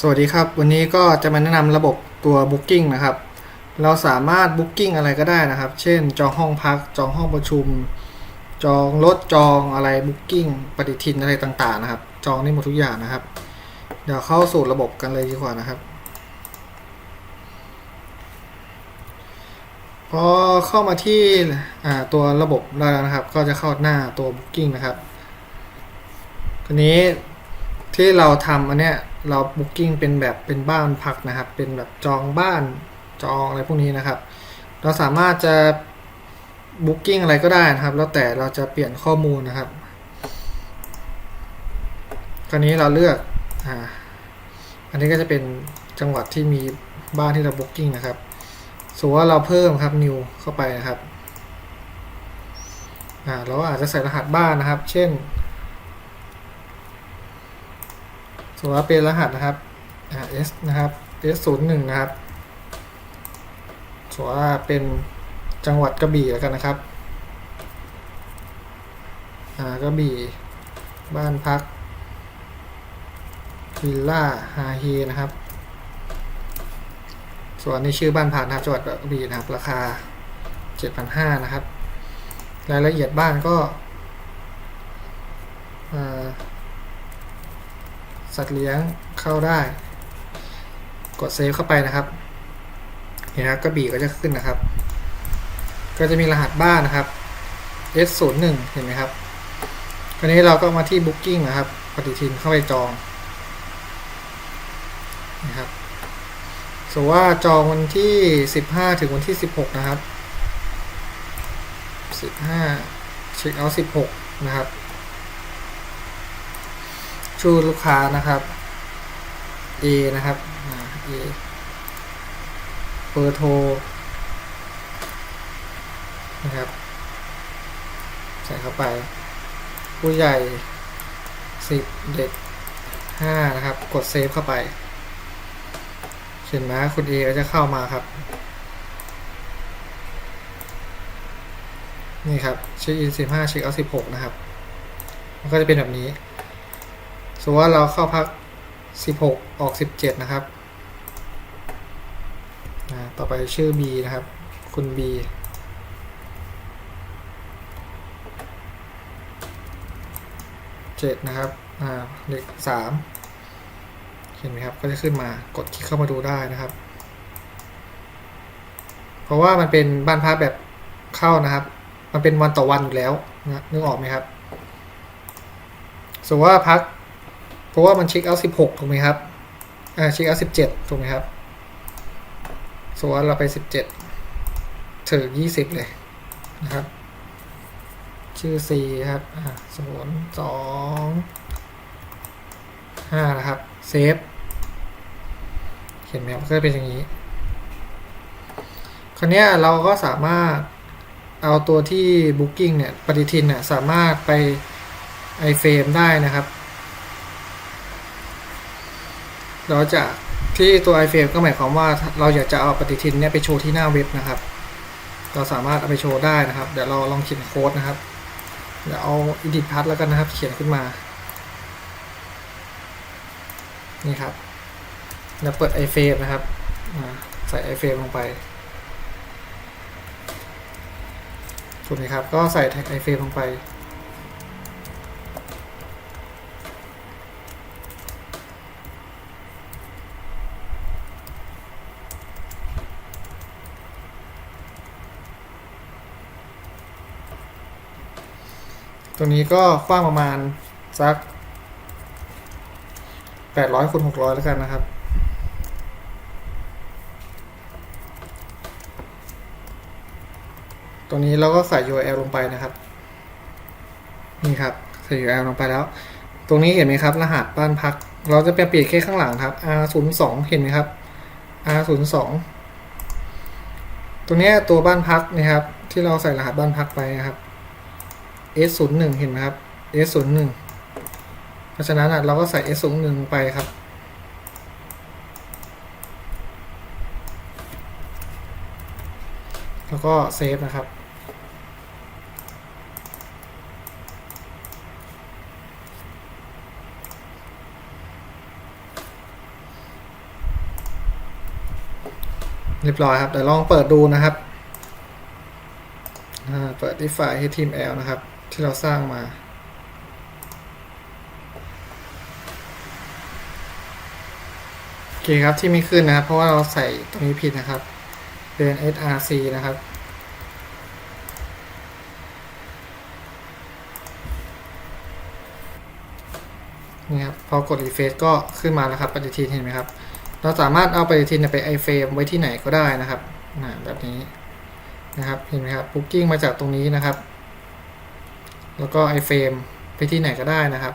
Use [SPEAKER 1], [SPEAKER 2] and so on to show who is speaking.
[SPEAKER 1] สวัสดีครับ วันนี้ก็จะมาแนะนำระบบตัว Booking นะครับ เราสามารถ Booking อะไรก็ได้นะครับ เช่น จองห้องพัก จองห้องประชุม จองรถ จองอะไร Booking ปฏิทินอะไรต่างๆนะครับ จองได้หมดทุกอย่างนะครับ เดี๋ยวเข้าสู่ระบบกันเลยดีกว่านะครับ พอเข้ามาที่ตัวระบบได้แล้วนะครับ ก็จะเข้าหน้าตัว Booking นะครับทีนี้ที่เราทำอันเนี้ย เรา Booking เป็นแบบเป็นบ้านพักนะครับ เป็นแบบจองบ้านจองอะไรพวกนี้นะครับ เราสามารถจะ Booking อะไรก็ได้นะครับ แล้วแต่เราจะเปลี่ยนข้อมูลนะครับ คราวนี้เราเลือกอ่าอันนี้ก็จะเป็นจังหวัดที่มีบ้านที่เรา Booking นะครับสมมติว่าเราเพิ่มครับ new เข้าไปนะครับอ่าเราอาจจะใส่รหัสบ้านนะครับ เช่น สมมติว่าเป็นรหัสนะครับ S นะครับ S 0 1นะครับสมมติว่าเป็นจังหวัดกระบี่แล้วกันนะครับอ่ากระบี่บ้านพักวิลล่าฮาเฮนะครับ ส่วนนี้ชื่อบ้านพักนะครับจังหวัดกระบี่นะครับ ราคา 7,500 นะครับ รายละเอียดบ้านก็อ่า สัตว์เลี้ยงเข้าได้ กดเซฟเข้าไปนะครับเห็นนะครับกระบี่ก็จะขึ้นนะครับ ก็จะมีรหัสบ้านนะครับ S 0 1 เห็นไหมครับคราวนี้เราก็มาที่ Booking นะครับ ปฏิทินเข้าไปจองนะครับสมมติว่าจองวันที่ 15 ถึงวันที่ 16 นะครับ 15 เช็คเอาท์16 นะครับ ชื่อลูกค้านะครับ A นะครับอ่า A เบอร์โทรนะครับ ใส่เข้าไป ผู้ใหญ่ 10 เด็ก 5 นะครับ กดเซฟเข้าไป เห็นไหมคุณ A ก็จะเข้ามาครับ นี่ครับ เช็คอิน 15 เช็คเอา 16 นะครับ มันก็จะเป็นแบบนี้ มมติว่าเราเข้าพัก 16 ออก 17 นะครับ ต่อไปชื่อ B นะครับ คุณ B 7นะครับ อ่าเลข3เห็นไหมครับ ก็จะขึ้นมากดคลิกเข้ามาดูได้นะครับ เพราะว่ามันเป็นบ้านพักแบบเข้านะครับ มันเป็นวันต่อวันอยู่แล้วนะนึกออกไหมครับสมมติว่าพัก ราะว่ามันเช็คเอาท์16ถูกไหมครับ อ่าเช็คเอาท์17ถูกไหมครับสมมติว่เราไป17ถึง20เลยนะครับ ชื่อ C ครับ อ่าศูนย์สองห้านะครับ เซฟ เห็นไหมครับก็เป็นอย่างนี้ คราวนี้เราก็สามารถเอาตัวที่ Booking เนี่ย ปฏิทินเนี่ย สามารถไป iFrame ได้นะครับ เราจะที่ตัว iFrame ก็หมายความว่าเราอยากจะเอาปฏิทินเนี่ยไปโชว์ที่หน้าเว็บนะครับ เราสามารถเอาไปโชว์ได้นะครับ เดี๋ยวเราลองเขียนโค้ดนะครับ เดี๋ยวเอา edit path แล้วกันนะครับ เขียนขึ้นมา นี่ครับแล้วเปิด iFrame นะครับ ใส่ iFrame ลงไปถูกไหมครับ ก็ใส่แท็ก iFrame ลงไป ตัวนี้ก็กว้างประมาณสัก800คูณ600แล้วกันนะครับ ตรงนี้เราก็ใส่ URL ลงไปนะครับ นี่ครับ ใส่ URL ลงไปแล้ว ตรงนี้เห็นไหมครับ รหัสบ้านพัก เราจะไปเปลี่ยนแค่ข้างหลังครับ R02 เห็นไหมครับ R02 ตรงนี้ตัวบ้านพักนะครับ ที่เราใส่รหัสบ้านพักไปนะครับ S 0 1 เห็นไหมครับ S 0 1 เพราะฉะนั้นเราก็ใส่ S 0 1 ลงไปครับ แล้วก็เซฟนะครับเรียบร้อยครับเดี๋ยวลองเปิดดูนะครับ เปิดที่ไฟล์ HTML นะครับ ที่เราสร้างมา โอเคครับที่ไม่ขึ้นนะครับ เพราะว่าเราใส่ตรงนี้ผิดนะครับ เป็น src นะครับนี่ครับพอกด refresh ก็ขึ้นมาแล้วครับปฏิทินเห็นไหมครับ เราสามารถเอาปฏิทินไป iframe ไว้ที่ไหนก็ได้นะครับอ่แบบนี้นะครับเห็นไหมครับ booking มาจากตรงนี้นะครับ แล้วก็ไอเฟรมไปที่ไหนก็ได้นะครับ